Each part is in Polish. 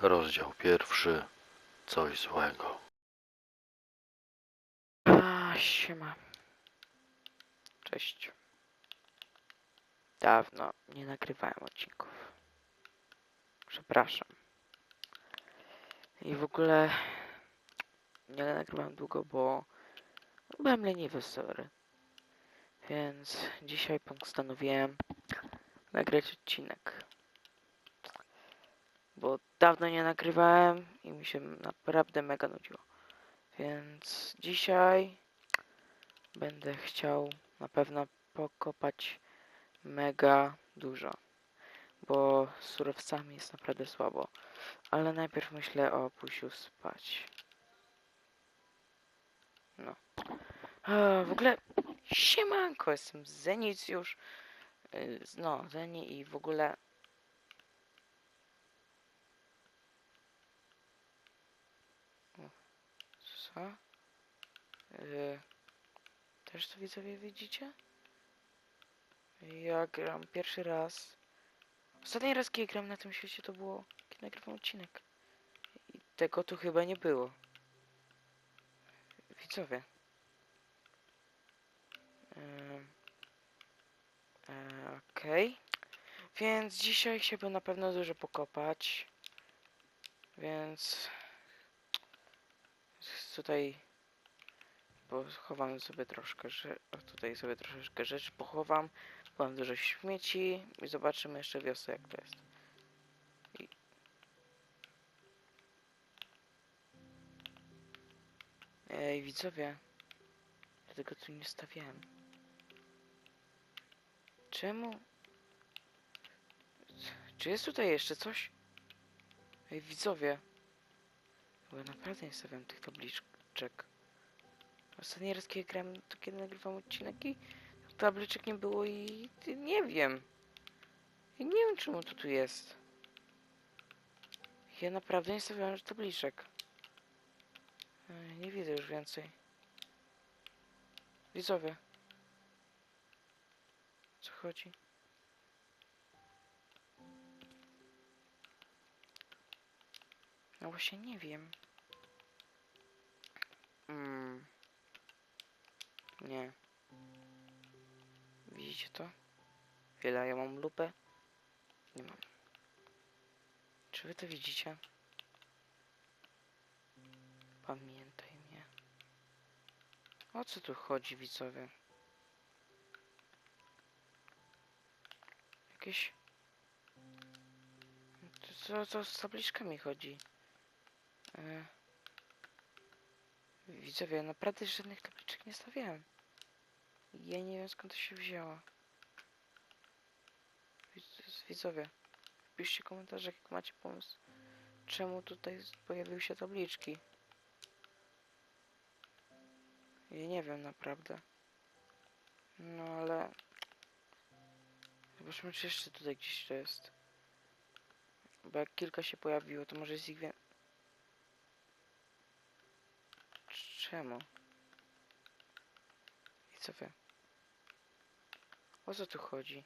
Rozdział pierwszy. Coś złego. A, siema. Cześć. Dawno nie nagrywałem odcinków. Przepraszam. I w ogóle nie nagrywałem długo, bo byłem leniwy, sorry. Więc dzisiaj postanowiłem nagrać odcinek. Bo dawno nie nagrywałem i mi się naprawdę mega nudziło. Więc dzisiaj będę chciał na pewno pokopać mega dużo, bo z surowcami jest naprawdę słabo. Ale najpierw myślę o pójściu spać. No. A, w ogóle siemanko, jestem Zenic już. Y, No, Zeni i w ogóle Co? Yy, też to widzowie widzicie? Ja gram pierwszy raz. Ostatni raz, kiedy gram na tym świecie, to było, kiedy nagrywam odcinek. I tego tu chyba nie było. Widzowie. Yy, yy, Okej. Więc dzisiaj chciałbym na pewno dużo pokopać. Więc tutaj pochowam sobie troszkę, tutaj sobie troszeczkę rzeczy pochowam, mam dużo śmieci i zobaczymy jeszcze wiosę jak to jest. I... Ej, widzowie, ja tego tu nie stawiałem. Czemu? Czy jest tutaj jeszcze coś? Ej, widzowie. Bo naprawdę nie stawiam tych tabliczek. Ostatni raz kiedy grałem, to kiedy nagrywam odcinek i nie było i nie wiem. I nie wiem czemu to tu jest. Ja naprawdę nie stawiałem tabliczek. Nie widzę już więcej. Widzowie. Co chodzi? No właśnie nie wiem. Mm. Nie. Widzicie to? Chwila, ja mam lupę? Nie mam. Czy wy to widzicie? Pamiętaj mnie. O co tu chodzi, widzowie? Jakieś... Co, co z tabliczkami chodzi? E... Widzowie, naprawdę żadnych tabliczek nie stawiałem. Ja nie wiem skąd to się wzięło. Widz- Widzowie, piszcie komentarze jak macie pomysł. Czemu tutaj pojawiły się tabliczki? Ja nie wiem naprawdę. No ale... Zobaczmy czy jeszcze tutaj gdzieś to jest. Bo jak kilka się pojawiło, to może jest ich więcej. Czemu? I co wy? O co tu chodzi?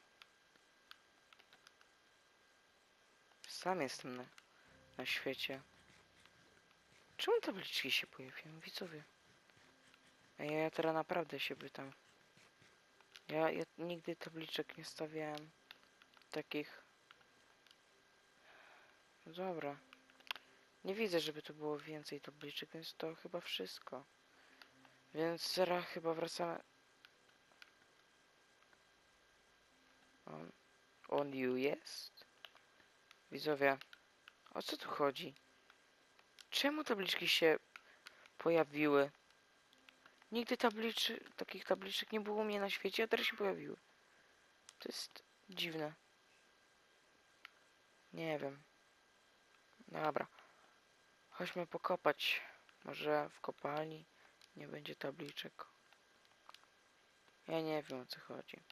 Sam jestem na, na świecie. Czemu tabliczki się pojawiają? Widzowie. Ja, ja teraz naprawdę się pytam. Ja, ja nigdy tabliczek nie stawiałem. Takich. No dobra. Nie widzę, żeby tu było więcej tabliczek, więc to chyba wszystko. Więc zaraz chyba wracamy. On, on you jest? Widzowie, o co tu chodzi? Czemu tabliczki się pojawiły? Nigdy tabliczy, takich tabliczek nie było u mnie na świecie, a teraz się pojawiły. To jest dziwne. Nie wiem. Dobra. Chodźmy pokopać. Może w kopalni nie będzie tabliczek. Ja nie wiem o co chodzi.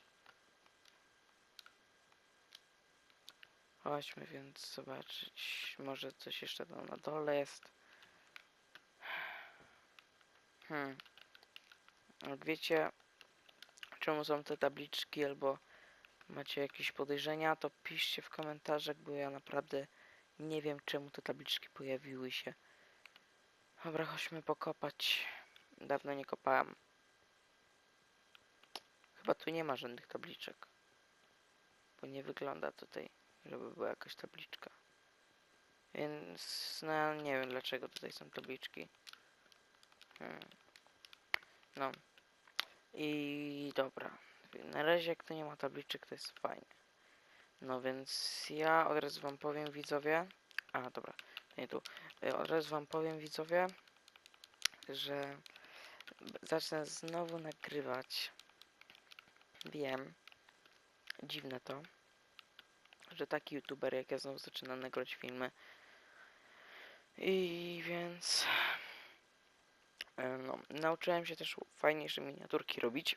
Chodźmy więc zobaczyć. Może coś jeszcze tam na dole jest. Hmm. Jak wiecie, czemu są te tabliczki, albo macie jakieś podejrzenia, to piszcie w komentarzach, bo ja naprawdę Nie wiem czemu te tabliczki pojawiły się. Dobra, chodźmy pokopać. Dawno nie kopałem. Chyba tu nie ma żadnych tabliczek. Bo nie wygląda tutaj, żeby była jakaś tabliczka. Więc no nie wiem dlaczego tutaj są tabliczki. Hmm. No. I dobra. Na razie jak tu nie ma tabliczek to jest fajnie. No więc ja od razu wam powiem widzowie. A dobra, nie tu. Y, Od razu wam powiem widzowie, że zacznę znowu nagrywać. Wiem. Dziwne to. Że taki youtuber jak ja znowu zaczyna nagrywać filmy. I więc. e, No, nauczyłem się też fajniejsze miniaturki robić.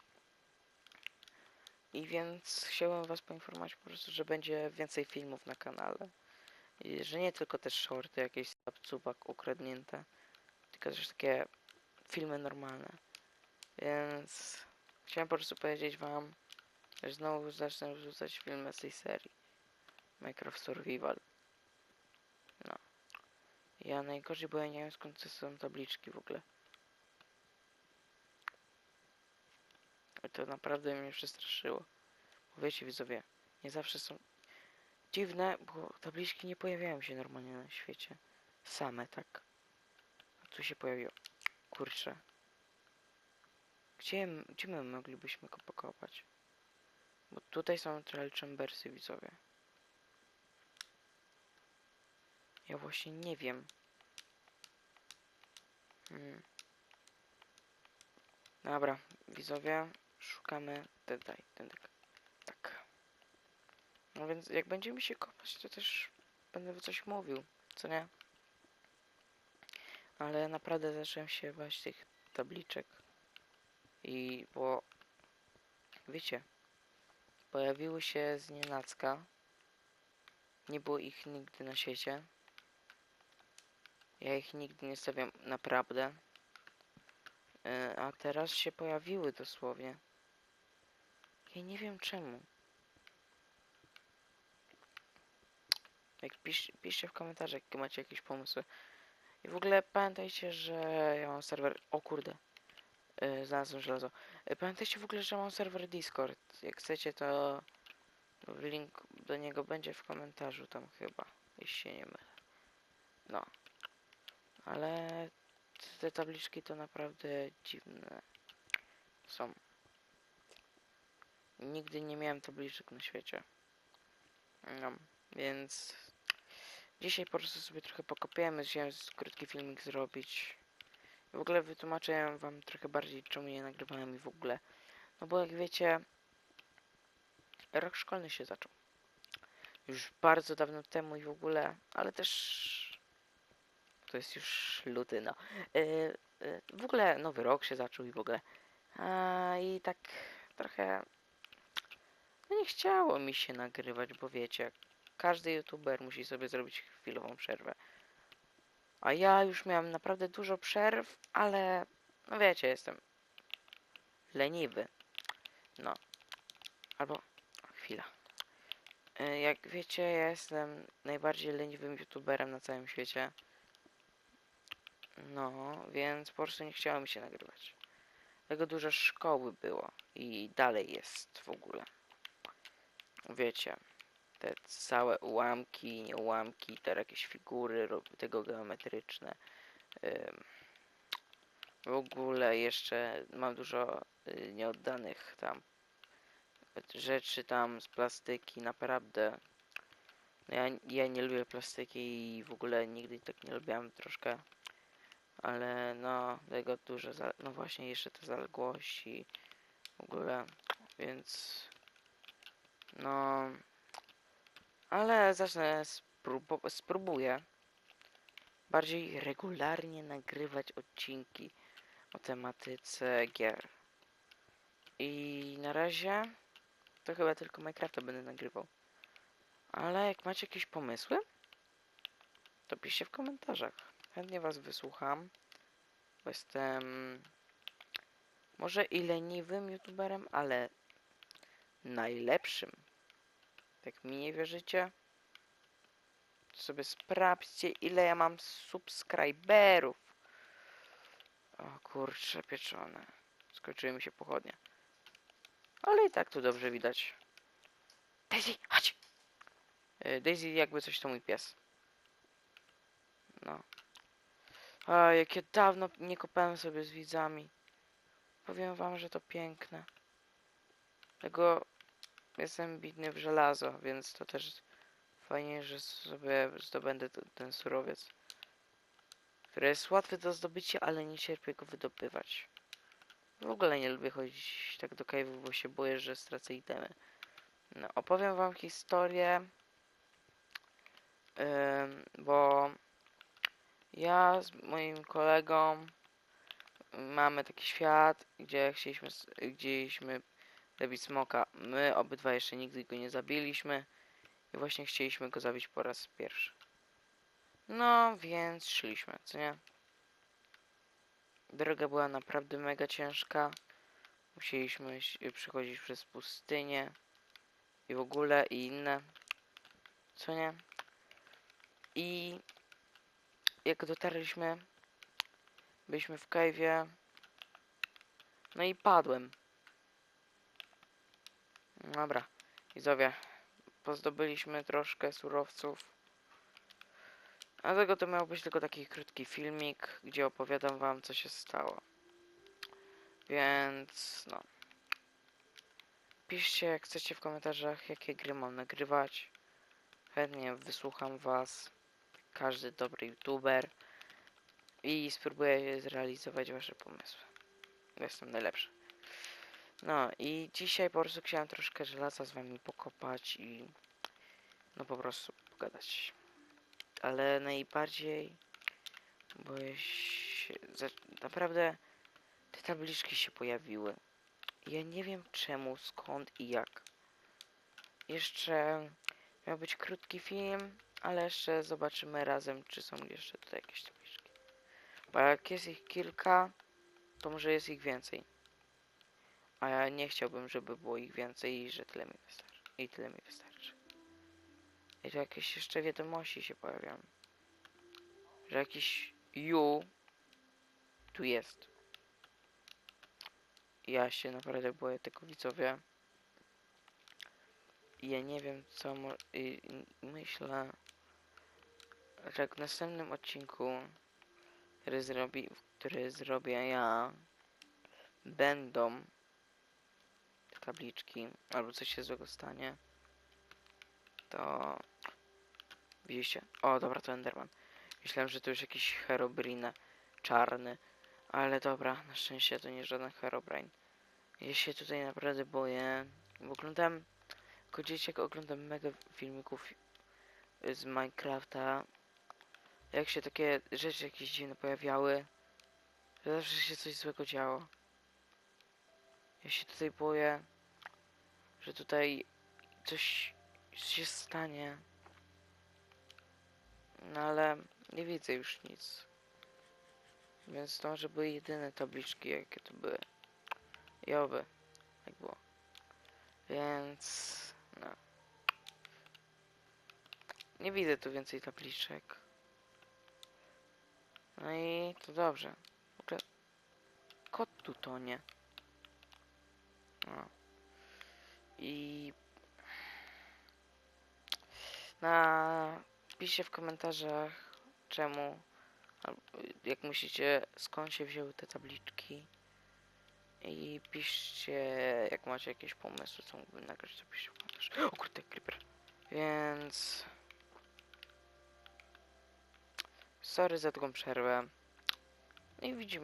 I więc chciałem was poinformować po prostu, że będzie więcej filmów na kanale. I że nie tylko też shorty, jakieś subak ukradnięte, tylko też takie filmy normalne. Więc chciałem po prostu powiedzieć wam, że znowu zacznę wrzucać filmy z tej serii. Minecraft Survival. No. Ja najgorzej, bo ja nie wiem skąd są tabliczki w ogóle. To naprawdę mnie przestraszyło. Bo wiecie widzowie, nie zawsze są dziwne, bo tabliczki nie pojawiają się normalnie na świecie. Same, tak. A tu się pojawiło. Kurczę. Gdzie, gdzie my moglibyśmy go pokopać? Bo tutaj są trail chambersy widzowie. Ja właśnie nie wiem. Hmm. Dobra, widzowie, szukamy tutaj, ten tak. No więc jak będziemy się kopać, to też będę coś mówił, co nie? Ale naprawdę zacząłem się bać tych tabliczek. I bo wiecie, pojawiły się z nienacka. Nie było ich nigdy na świecie. Ja ich nigdy nie stawiam naprawdę. E, A teraz się pojawiły dosłownie. Ja nie wiem czemu. Jak pisz, piszcie w komentarzach, jakie macie jakieś pomysły. I w ogóle pamiętajcie, że ja mam serwer. O kurde. Yy, znalazłem żelazo. Yy, pamiętajcie w ogóle, że mam serwer Discord. Jak chcecie, to link do niego będzie w komentarzu tam chyba. Jeśli się nie mylę. No. Ale te tabliczki to naprawdę dziwne są. Nigdy nie miałem tabliczek na świecie. No, więc dzisiaj po prostu sobie trochę pokopiemy, chciałem krótki filmik zrobić. W ogóle wytłumaczę wam trochę bardziej, czemu nie nagrywałem i w ogóle. No bo jak wiecie, rok szkolny się zaczął. Już bardzo dawno temu i w ogóle, ale też to jest już luty, no. Yy, yy, w ogóle nowy rok się zaczął i w ogóle. A, I tak trochę nie chciało mi się nagrywać, bo wiecie, każdy youtuber musi sobie zrobić chwilową przerwę. A ja już miałem naprawdę dużo przerw, ale no wiecie, jestem leniwy. No. Albo chwila. Y, Jak wiecie, ja jestem najbardziej leniwym youtuberem na całym świecie. No, więc po prostu nie chciało mi się nagrywać. Tego dużo szkoły było i dalej jest w ogóle. Wiecie, te całe ułamki, nie ułamki, te jakieś figury tego geometryczne. W ogóle jeszcze mam dużo y, nieoddanych tam rzeczy tam z plastyki, naprawdę. No Ja, ja nie lubię plastyki i w ogóle nigdy tak nie lubiłem troszkę. Ale no, tego dużo, no właśnie jeszcze te zaległości w ogóle, więc no, ale zacznę spróbu- spróbuję bardziej regularnie nagrywać odcinki o tematyce gier. I na razie to chyba tylko Minecrafta będę nagrywał. Ale jak macie jakieś pomysły, to piszcie w komentarzach. Chętnie was wysłucham. Bo jestem może i leniwym youtuberem, ale najlepszym. Jak mi nie wierzycie, to sobie sprawdźcie, ile ja mam subskryberów. O kurcze pieczone. Skończyły mi się pochodnie. Ale i tak tu dobrze widać. Daisy, chodź! Y, Daisy jakby coś to mój pies. No. A jakie dawno nie kopałem sobie z widzami. Powiem wam, że to piękne. Tego jestem bitny w żelazo, więc to też fajnie, że sobie zdobędę ten surowiec. Który jest łatwy do zdobycia, ale nie cierpię go wydobywać. W ogóle nie lubię chodzić tak do cave'u, bo się boję, że stracę itemy. No, opowiem wam historię, ym, bo ja z moim kolegą mamy taki świat, gdzie chcieliśmy, chcieliśmy zabić smoka. My obydwa jeszcze nigdy go nie zabiliśmy i właśnie chcieliśmy go zabić po raz pierwszy. No, więc szliśmy, co nie? Droga była naprawdę mega ciężka. Musieliśmy ś- przechodzić przez pustynię i w ogóle i inne. Co nie? I jak dotarliśmy, byliśmy w cave'ie. No i padłem. Dobra, widzowie, pozdobyliśmy troszkę surowców. A tego to miał być tylko taki krótki filmik, gdzie opowiadam wam co się stało. Więc no. Piszcie jak chcecie w komentarzach jakie gry mam nagrywać. Chętnie wysłucham was. Każdy dobry youtuber. I spróbuję zrealizować wasze pomysły. Jestem najlepszy. No i dzisiaj po prostu chciałem troszkę żelaza z wami pokopać i no po prostu pogadać. Ale najbardziej boję się, naprawdę te tabliczki się pojawiły. Ja nie wiem czemu, skąd i jak. Jeszcze miał być krótki film, ale jeszcze zobaczymy razem, czy są jeszcze tutaj jakieś tabliczki. Bo jak jest ich kilka, to może jest ich więcej. A ja nie chciałbym, żeby było ich więcej i że tyle mi wystarczy. I tyle mi wystarczy. I jakieś jeszcze wiadomości się pojawiają. Że jakiś you tu jest. Ja się naprawdę boję tego widzowie. Ja nie wiem co mo- i, myślę, że w następnym odcinku, który, zrobi, który zrobię ja, będą tabliczki, albo coś się złego stanie, to widzicie? O, dobra, to Enderman. Myślałem, że to już jakiś Herobrine czarny, ale dobra, na szczęście to nie żaden Herobrine. Ja się tutaj naprawdę boję, bo oglądam, jako dzieciak oglądam mega filmików z Minecrafta, jak się takie rzeczy jakieś dziwne pojawiały, zawsze się coś złego działo. Ja się tutaj boję, że tutaj coś się stanie. No ale nie widzę już nic. Więc to może były jedyne tabliczki, jakie tu były. I oby, jak było. Więc, no. Nie widzę tu więcej tabliczek. No i to dobrze. Kot tu tonie. No. I na piszcie w komentarzach czemu jak myślicie skąd się wzięły te tabliczki. I piszcie jak macie jakieś pomysły co mógłbym nagrać to piszcie w komentarzach o kurde creeper. Więc sorry za taką przerwę. I widzimy